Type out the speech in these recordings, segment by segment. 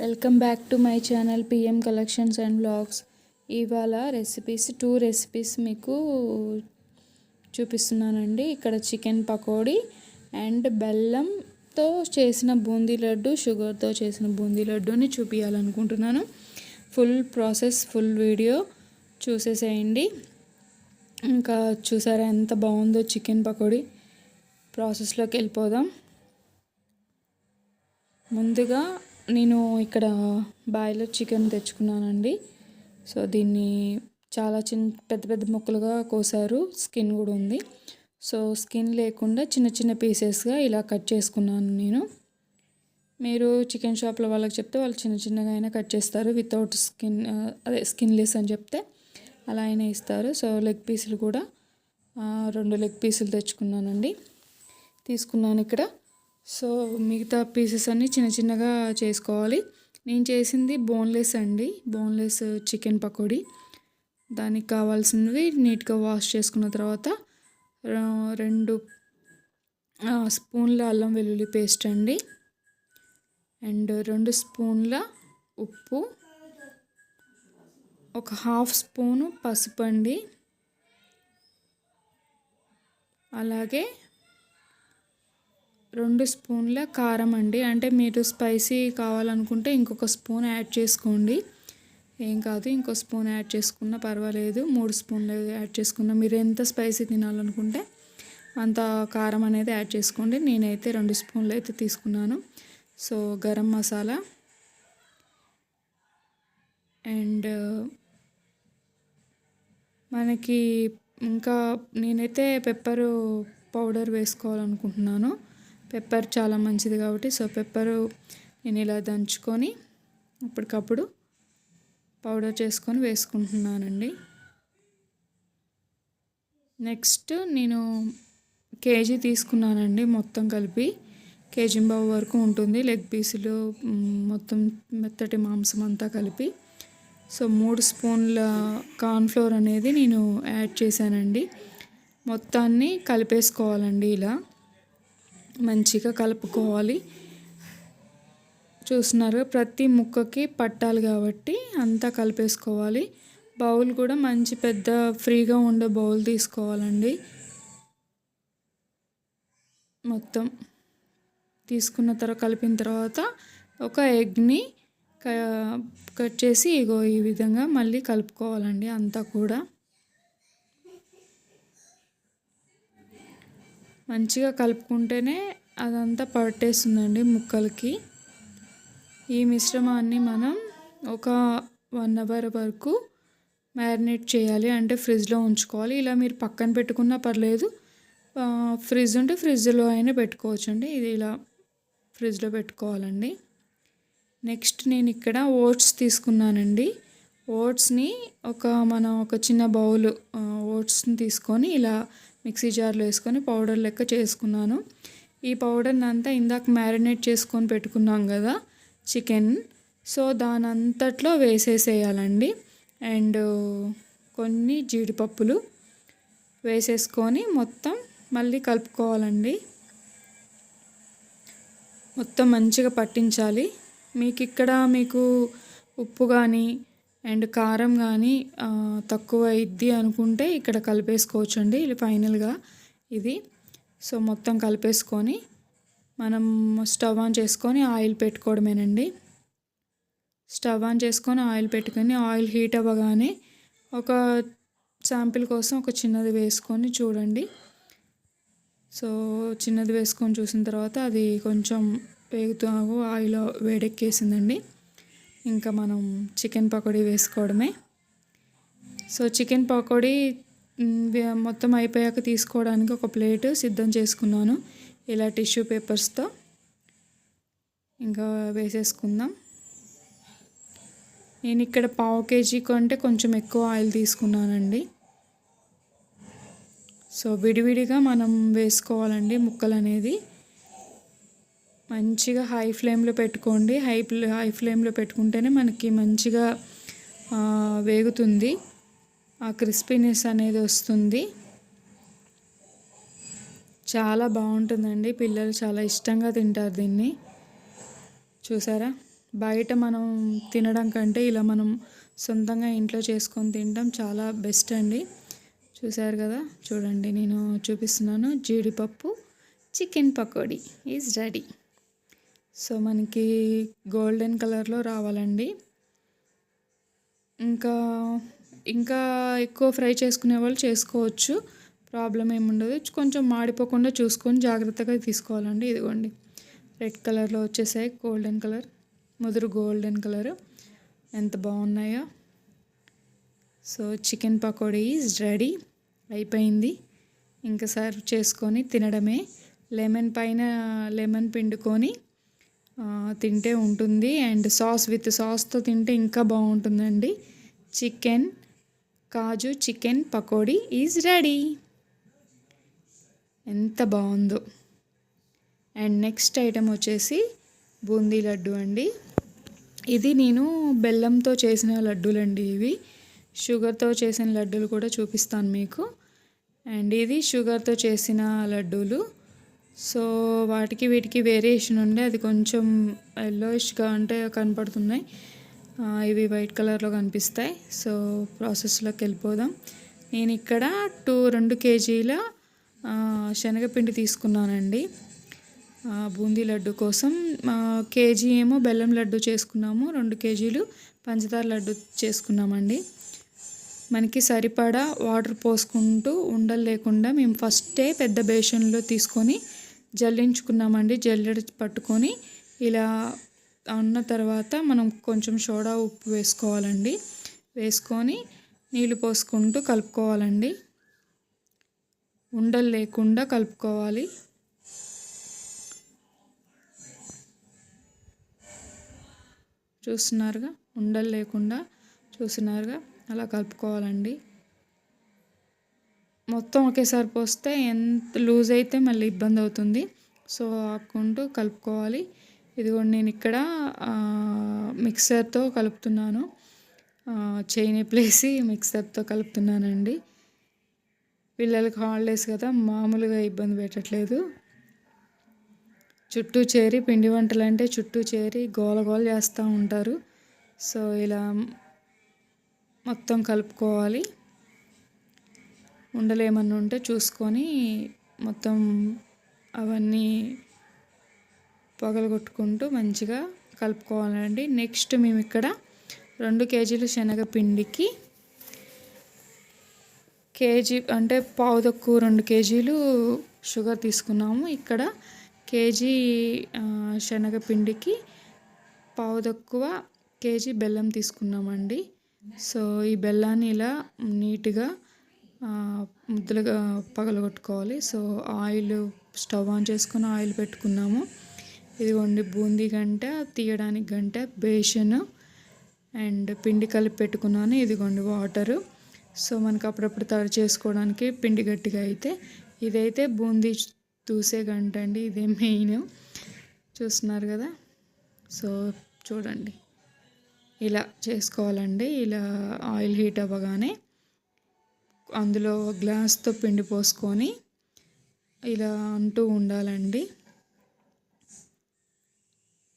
Welcome back to my channel PM collections and blogs. ఇవాళ recipes two recipes మీకు చూపిస్తున్నానండి. ఇక్కడ చికెన్ పకోడీ అండ్ బెల్లంతో చేసిన బూందీ లడ్డు షుగర్తో చేసిన బూందీ లడ్డూని చూపించాలనుకుంటున్నాను ఫుల్ ప్రాసెస్ ఫుల్ వీడియో చూసేసేయండి. ఇంకా చూసారా ఎంత బాగుందో చికెన్ పకోడీ? ప్రాసెస్లోకి వెళ్ళిపోదాం. ముందుగా నేను ఇక్కడ బాయిలర్ చికెన్ తెచ్చుకున్నానండి. సో దీన్ని చాలా చిన్న పెద్ద పెద్ద ముక్కలుగా కోసారు. స్కిన్ కూడా ఉంది. సో స్కిన్ లేకుండా చిన్న చిన్న పీసెస్గా ఇలా కట్ చేసుకున్నాను నేను. మీరు చికెన్ షాప్లో వాళ్ళకి చెప్తే వాళ్ళు చిన్న చిన్నగా అయినా కట్ చేస్తారు. వితౌట్ స్కిన్ అదే స్కిన్లెస్ అని చెప్తే అలా అయినా ఇస్తారు. సో లెగ్ పీసులు కూడా రెండు లెగ్ పీసులు తెచ్చుకున్నానండి. తీసుకున్నాను ఇక్కడ. సో మిగతా పీసెస్ అన్నీ చిన్న చిన్నగా చేసుకోవాలి. నేను చేసింది బోన్లెస్ అండి. Boneless chicken pakoda. దానికి కావాల్సినవి నీట్గా వాష్ చేసుకున్న తర్వాత రెండు స్పూన్ల అల్లం వెల్లుల్లి పేస్ట్ అండి. అండ్ రెండు స్పూన్ల ఉప్పు. ఒక హాఫ్ స్పూను పసుపు అండి. అలాగే రెండు స్పూన్ల కారం అండి. అంటే మీరు స్పైసీ కావాలనుకుంటే ఇంకొక స్పూన్ యాడ్ చేసుకోండి. ఏం కాదు ఇంకో స్పూన్ యాడ్ చేసుకున్నా పర్వాలేదు. మూడు స్పూన్లు యాడ్ చేసుకున్నా మీరు ఎంత స్పైసీ తినాలనుకుంటే అంత కారం అనేది యాడ్ చేసుకోండి. నేనైతే రెండు స్పూన్లు అయితే తీసుకున్నాను. సో గరం మసాలా అండ్ మనకి ఇంకా నేనైతే పెప్పరు పౌడర్ వేసుకోవాలనుకుంటున్నాను. పెప్పర్ చాలా మంచిది కాబట్టి సో పెప్పరు నేను ఇలా దంచుకొని అప్పటికప్పుడు పౌడర్ చేసుకొని వేసుకుంటున్నానండి. నెక్స్ట్ నేను కేజీ తీసుకున్నానండి మొత్తం కలిపి. కేజీ బావు వరకు ఉంటుంది లెగ్ పీసులు మొత్తం మెత్తటి మాంసం అంతా కలిపి. సో మూడు స్పూన్ల కార్న్ఫ్లోర్ అనేది నేను యాడ్ చేశానండి. మొత్తాన్ని కలిపేసుకోవాలండి ఇలా. మంచిగా కలుపుకోవాలి. చూస్తున్నారు ప్రతి ముక్కకి పట్టాలి కాబట్టి అంతా కలిపేసుకోవాలి. బౌల్ కూడా మంచి పెద్ద ఫ్రీగా ఉండే బౌల్ తీసుకోవాలండి. మొత్తం తీసుకున్న తర్వాత కలిపిన తర్వాత ఒక ఎగ్ని కట్ చేసి ఇగో ఈ విధంగా మళ్ళీ కలుపుకోవాలండి అంతా కూడా. మంచిగా కలుపుకుంటేనే అదంతా పట్టేస్తుందండి ముక్కలకి. ఈ మిశ్రమాన్ని మనం ఒక వన్ అవర్ వరకు మ్యారినేట్ చేయాలి. అంటే ఫ్రిడ్జ్లో ఉంచుకోవాలి. ఇలా మీరు పక్కన పెట్టుకున్నా పర్లేదు. ఫ్రిడ్జ్ ఉంటే ఫ్రిడ్జ్లో అయినా పెట్టుకోవచ్చు అండి ఇది ఇలా ఫ్రిడ్జ్లో పెట్టుకోవాలండి. నెక్స్ట్ నేను ఇక్కడ ఓట్స్ తీసుకున్నానండి. ఓట్స్ని ఒక మనం ఒక చిన్న బౌల్ ఓట్స్ని తీసుకొని ఇలా మిక్సీ జార్లో వేసుకొని పౌడర్ లెక్క చేసుకున్నాను. ఈ పౌడర్ని అంతా ఇందాక మ్యారినేట్ చేసుకొని పెట్టుకున్నాం కదా చికెన్. సో దాని అంతట్లో వేసేసేయాలండి. అండ్ కొన్ని జీడిపప్పులు వేసేసుకొని మొత్తం మళ్ళీ కలుపుకోవాలండి. మొత్తం మంచిగా పట్టించాలి. మీకు ఇక్కడ మీకు ఉప్పు కానీ అండ్ కారం కానీ తక్కువ ఇద్ది అనుకుంటే ఇక్కడ కలిపేసుకోవచ్చు అండి ఇది ఫైనల్గా ఇది. సో మొత్తం కలిపేసుకొని మనం స్టవ్ ఆన్ చేసుకొని ఆయిల్ పెట్టుకోవడమేనండి. స్టవ్ ఆన్ చేసుకొని ఆయిల్ పెట్టుకొని ఆయిల్ హీట్ అవ్వగానే ఒక శాంపిల్ కోసం ఒక చిన్నది వేసుకొని చూడండి. సో చిన్నది వేసుకొని చూసిన తర్వాత అది కొంచెం వేగుతూ ఆయిల్ వేడెక్కేసిందండి. ఇంకా మనం చికెన్ పకోడీ వేసుకోవడమే. సో చికెన్ పకోడీ మొత్తం అయిపోయాక తీసుకోవడానికి ఒక ప్లేట్ సిద్ధం చేసుకున్నాను. ఇలా టిష్యూ పేపర్స్తో ఇంకా వేసేసుకుందాం. నేను ఇక్కడ పావు కేజీ కంటే కొంచెం ఎక్కువ ఆయిల్ తీసుకున్నానండి. సో విడివిడిగా మనం వేసుకోవాలండి ముక్కలు అనేది మంచిగా హై ఫ్లేమ్లో పెట్టుకోండి. హై హై ఫ్లేమ్లో పెట్టుకుంటేనే మనకి మంచిగా వేగుతుంది. ఆ క్రిస్పీనెస్ అనేది వస్తుంది. చాలా బాగుంటుందండి. పిల్లలు చాలా ఇష్టంగా తింటారు దీన్ని. చూసారా? బయట మనం తినడం కంటే ఇలా మనం సొంతంగా ఇంట్లో చేసుకొని తినడం చాలా బెస్ట్ అండి. చూసారు కదా? చూడండి నేను చూపిస్తున్నాను. జీడిపప్పు chicken pakoda is ready. So మనకి గోల్డెన్ కలర్లో రావాలండి. ఇంకా ఇంకా ఎక్కువ ఫ్రై చేసుకునే వాళ్ళు చేసుకోవచ్చు. ప్రాబ్లం ఏముండదు కొంచెం మాడిపోకుండా చూసుకొని జాగ్రత్తగా తీసుకోవాలండి. ఇదిగోండి. రెడ్ కలర్లో వచ్చేసాయి గోల్డెన్ కలర్. ముదురు గోల్డెన్ కలర్. ఎంత బాగున్నాయో. So chicken pakoda is ready. అయిపోయింది. ఇంకా సర్వ్ చేసుకొని తినడమే. లెమన్ పైన లెమన్ పిండుకొని తింటే ఉంటుంది. అండ్ సాస్ విత్ సాస్తో తింటే ఇంకా బాగుంటుందండి. Chicken kaju chicken pakodi is ready. ఎంత బాగుందో. అండ్ నెక్స్ట్ ఐటెం వచ్చేసి బూందీ లడ్డు అండి. ఇది నేను బెల్లంతో చేసిన లడ్డూలండి ఇవి. షుగర్తో చేసిన లడ్డూలు కూడా చూపిస్తాను మీకు. అండ్ ఇది షుగర్తో చేసిన లడ్డూలు. సో వాటికి వీటికి వేరియేషన్ ఉండే అది కొంచెం ఎల్లోయిష్గా అంటే కనపడుతున్నాయి. ఇవి వైట్ కలర్లో కనిపిస్తాయి. సో ప్రాసెస్లోకి వెళ్ళిపోదాం. నేను ఇక్కడ టూ రెండు కేజీల శనగపిండి తీసుకున్నానండి. బూందీ లడ్డు కోసం. కేజీ ఏమో బెల్లం లడ్డు చేసుకున్నాము. రెండు కేజీలు పంచదార లడ్డు చేసుకున్నామండి. మనకి సరిపడా వాటర్ పోసుకుంటూ ఉండలు లేకుండా మేము ఫస్టే పెద్ద బేషన్లో తీసుకొని జల్లించుకున్నామండి. జల్లెడ పట్టుకొని ఇలా అన్న తర్వాత మనం కొంచెం సోడా ఉప్పు వేసుకోవాలండి. వేసుకొని నీళ్ళు పోసుకుంటూ కలుపుకోవాలండి. ఉండలు లేకుండా కలుపుకోవాలి. చూస్తున్నారుగా? ఉండలు లేకుండా చూస్తున్నారుగా? అలా కలుపుకోవాలండి. మొత్తం ఒకేసారి పోస్తే ఎంత లూజ్ అయితే మళ్ళీ ఇబ్బంది అవుతుంది. సో ఆకుంటూ కలుపుకోవాలి. ఇదిగోండి నేను ఇక్కడ మిక్సర్తో కలుపుతున్నాను. చేయి ప్లేసి మిక్సర్తో కలుపుతున్నానండి. పిల్లలకి హాలిడేస్ కదా మామూలుగా ఇబ్బంది పెట్టట్లేదు. చుట్టూ చేరి పిండి వంటలు అంటే చుట్టూ చేరి గోల గోల చేస్తూ ఉంటారు. సో ఇలా మొత్తం కలుపుకోవాలి. ఉండలు ఏమన్నా ఉంటే చూసుకొని మొత్తం అవన్నీ పగలగొట్టుకుంటూ మంచిగా కలుపుకోవాలండి. నెక్స్ట్ మేము ఇక్కడ రెండు కేజీలు శనగపిండికి కేజీ అంటే పావు తక్కువ రెండు కేజీలు షుగర్ తీసుకున్నాము. ఇక్కడ కేజీ శనగపిండికి పావు తక్కువ కేజీ బెల్లం తీసుకున్నామండి. సో ఈ బెల్లాన్ని ఇలా నీట్గా ముద్దలుగా పగలగొట్టుకోవాలి సో ఆయిల్ స్టవ్ ఆన్ చేసుకుని ఆయిల్ పెట్టుకున్నాము. ఇదిగోండి బూందీ గంట తీయడానికి గంట బేషన్ అండ్ పిండి కలిపి పెట్టుకున్నాను. ఇదిగోండి వాటరు. సో మనకు అప్పుడప్పుడు తయారు చేసుకోవడానికి పిండి గట్టిగా అయితే ఇదైతే బూందీ దూసే గంట అండి. ఇదే మెయిన్. చూస్తున్నారు కదా? సో చూడండి. ఇలా చేసుకోవాలండి. ఇలా ఆయిల్ హీట్ అవ్వగానే అందులో గ్లాస్తో పిండి పోసుకొని ఇలా అంటూ ఉండాలండి.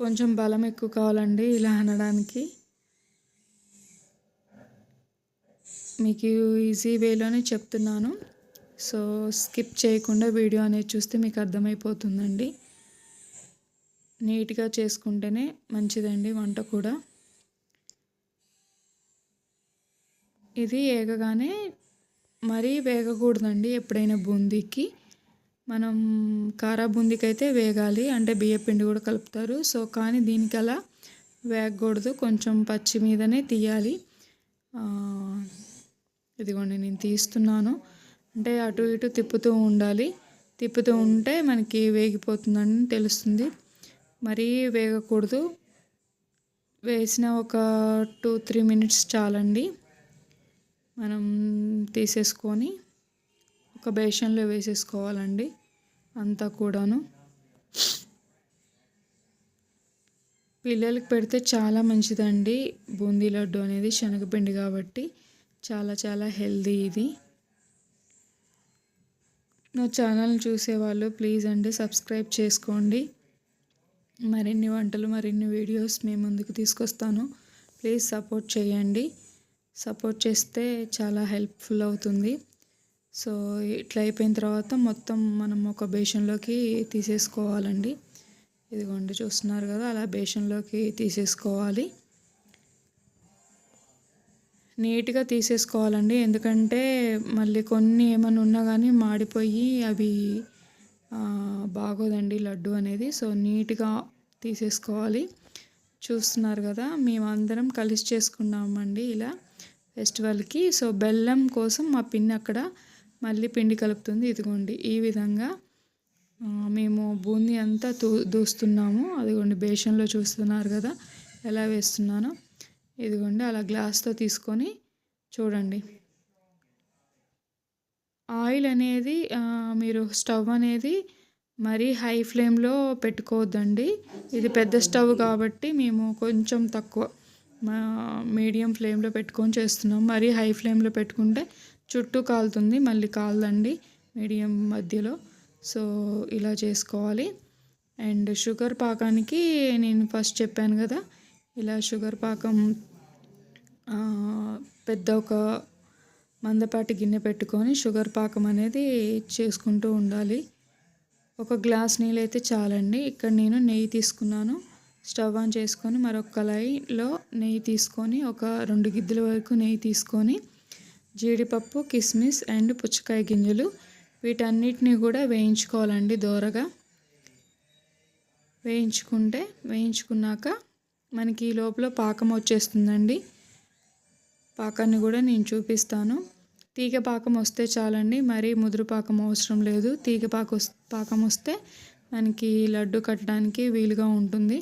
కొంచెం బలం ఎక్కువ కావాలండి ఇలా అనడానికి. మీకు ఈజీ వేలోనే చెప్తున్నాను. సో స్కిప్ చేయకుండా వీడియో అనేది చూస్తే మీకు అర్థమైపోతుందండి. నీట్గా చేసుకుంటేనే మంచిదండి వంట కూడా. ఇది ఏగగానే మరీ వేగకూడదండి ఎప్పుడైనా బూందీకి. మనం కారా బూందీకి అయితే వేగాలి అంటే బియ్యపిండి కూడా కలుపుతారు. సో కానీ దీనికి అలా వేగకూడదు. కొంచెం పచ్చి మీదనే తీయాలి. ఇదిగోండి నేను తీస్తున్నాను. అంటే అటు ఇటు తిప్పుతూ ఉండాలి. తిప్పుతూ ఉంటే మనకి వేగిపోతుందని తెలుస్తుంది. మరీ వేగకూడదు. వేసిన ఒక టూ త్రీ మినిట్స్ చాలండి. మనం తీసేసుకొని ఒక బేషన్లో వేసేసుకోవాలండి అంతా కూడాను. పిల్లలకి పెడితే చాలా మంచిదండి. బూందీ లడ్డు అనేది శనగపిండి కాబట్టి చాలా చాలా హెల్దీ ఇది. నా ఛానల్ చూసేవాళ్ళు ప్లీజ్ అండి సబ్స్క్రైబ్ చేసుకోండి. మరిన్ని వంటలు మరిన్ని వీడియోస్ మీ ముందుకు తీసుకొస్తాను. ప్లీజ్ సపోర్ట్ చేయండి. సపోర్ట్ చేస్తే చాలా హెల్ప్ఫుల్ అవుతుంది. సో ఇట్లా అయిపోయిన తర్వాత మొత్తం మనం ఒక బేషన్లోకి తీసేసుకోవాలండి. ఇదిగోండి చూస్తున్నారు కదా అలా బేషన్లోకి తీసేసుకోవాలి. నీట్గా తీసేసుకోవాలండి. ఎందుకంటే మళ్ళీ కొన్ని ఏమైనా ఉన్నా కానీ మాడిపోయి అవి బాగోదండి లడ్డు అనేది. సో నీట్గా తీసేసుకోవాలి. చూస్తున్నారు కదా మేమందరం కలిసి చేసుకున్నామండి ఇలా. ఫెస్టివల్కి. సో బెల్లం కోసం మా పిన్ని అక్కడ మళ్ళీ పిండి కలుపుతుంది. ఇదిగోండి ఈ విధంగా మేము బూందీ అంతా తూ దూస్తున్నాము. అదిగోండి బేషన్లో చూస్తున్నారు కదా ఎలా వేస్తున్నానో. ఇదిగోండి అలా గ్లాస్తో తీసుకొని చూడండి. ఆయిల్ అనేది మీరు స్టవ్ అనేది మరీ హై ఫ్లేమ్లో పెట్టుకోవద్దండి. ఇది పెద్ద స్టవ్ కాబట్టి మేము కొంచెం తక్కువ మీడియం ఫ్లేమ్లో పెట్టుకొని చేస్తున్నాం. మరీ హై ఫ్లేమ్లో పెట్టుకుంటే చుట్టూ కాలుతుంది మళ్ళీ కాలదండి మీడియం మధ్యలో. సో ఇలా చేసుకోవాలి. అండ్ షుగర్ పాకానికి నేను ఫస్ట్ చెప్పాను కదా ఇలా షుగర్ పాకం పెద్ద ఒక మందపాటి గిన్నె పెట్టుకొని షుగర్ పాకం అనేది చేసుకుంటూ ఉండాలి. ఒక గ్లాస్ నీళ్ళు అయితే చాలండి. ఇక్కడ నేను నెయ్యి తీసుకున్నాను. స్టవ్ ఆన్ చేసుకొని మరొక కళాయిలో నెయ్యి తీసుకొని ఒక రెండు గిద్దెల వరకు నెయ్యి తీసుకొని జీడిపప్పు కిస్మిస్ అండ్ పుచ్చకాయ గింజలు. వీటన్నిటిని కూడా వేయించుకోవాలండి దోరగా. వేయించుకుంటే వేయించుకున్నాక మనకి ఈ లోపల పాకం వచ్చేస్తుందండి. పాకాన్ని కూడా నేను చూపిస్తాను. తీగ పాకం వస్తే చాలండి మరీ ముదురు పాకం అవసరం లేదు. తీగ పాక పాకం వస్తే మనకి లడ్డు కట్టడానికి వీలుగా ఉంటుంది.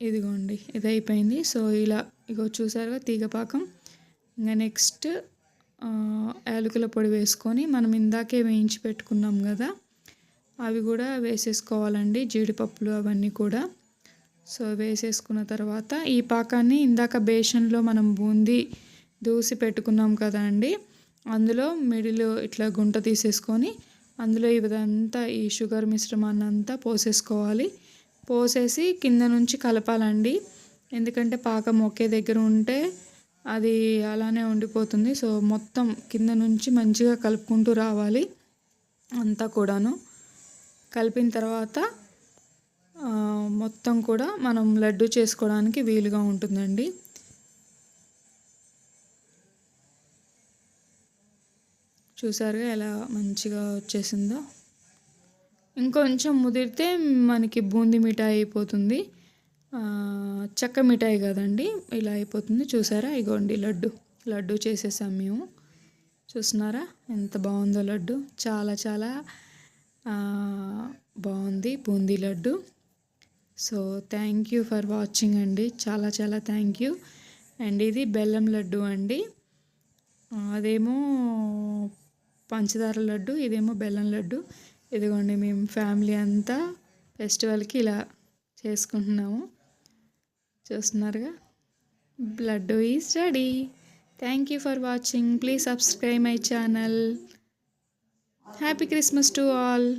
ఇదిగోండి ఇది అయిపోయింది సో ఇలా ఇగో చూసారుగా తీగపాకం ఇంకా నెక్స్ట్ యాలకుల పొడి వేసుకొని మనం ఇందాకే వేయించి పెట్టుకున్నాం కదా అవి కూడా వేసేసుకోవాలండి జీడిపప్పులు అవన్నీ కూడా. సో వేసేసుకున్న తర్వాత ఈ పాకాన్ని ఇందాక బేషన్లో మనం బూందీ దూసి పెట్టుకున్నాం కదా అండి అందులో మిడిల్ ఇట్లా గుంట తీసేసుకొని అందులో ఇదంతా ఈ షుగర్ మిశ్రమాన్ని అంతా పోసేసుకోవాలి. పోసేసి కింద నుంచి కలపాలండి. ఎందుకంటే పాకం ఒకే దగ్గర ఉంటే అది అలానే ఉండిపోతుంది. సో మొత్తం కింద నుంచి మంచిగా కలుపుకుంటూ రావాలి. అంతా కూడాను. కలిపిన తర్వాత మొత్తం కూడా మనం లడ్డు చేసుకోవడానికి వీలుగా ఉంటుందండి. చూసారుగా ఎలా మంచిగా వచ్చేసిందో. ఇంకొంచెం ముదిరితే మనకి బూందీ మిఠాయి అయిపోతుంది. చెక్క మిఠాయి కదండి ఇలా అయిపోతుంది. చూసారా? ఇగోండి లడ్డు. లడ్డు చేసేసాం మేము. చూస్తున్నారా? ఎంత బాగుందో లడ్డు. చాలా చాలా బాగుంది boondi laddu. So thank you for watching అండి. చాలా చాలా థ్యాంక్ యూ అండ్ ఇది బెల్లం లడ్డు అండి. అదేమో పంచదార లడ్డు ఇదేమో బెల్లం లడ్డు. ఇదిగోండి మేము ఫ్యామిలీ అంతా ఫెస్టివల్కి ఇలా చేసుకుంటున్నాము. చూస్తున్నారుగా? బ్లడ్ is ready. Thank you for watching. Please subscribe my channel. Happy Christmas to all.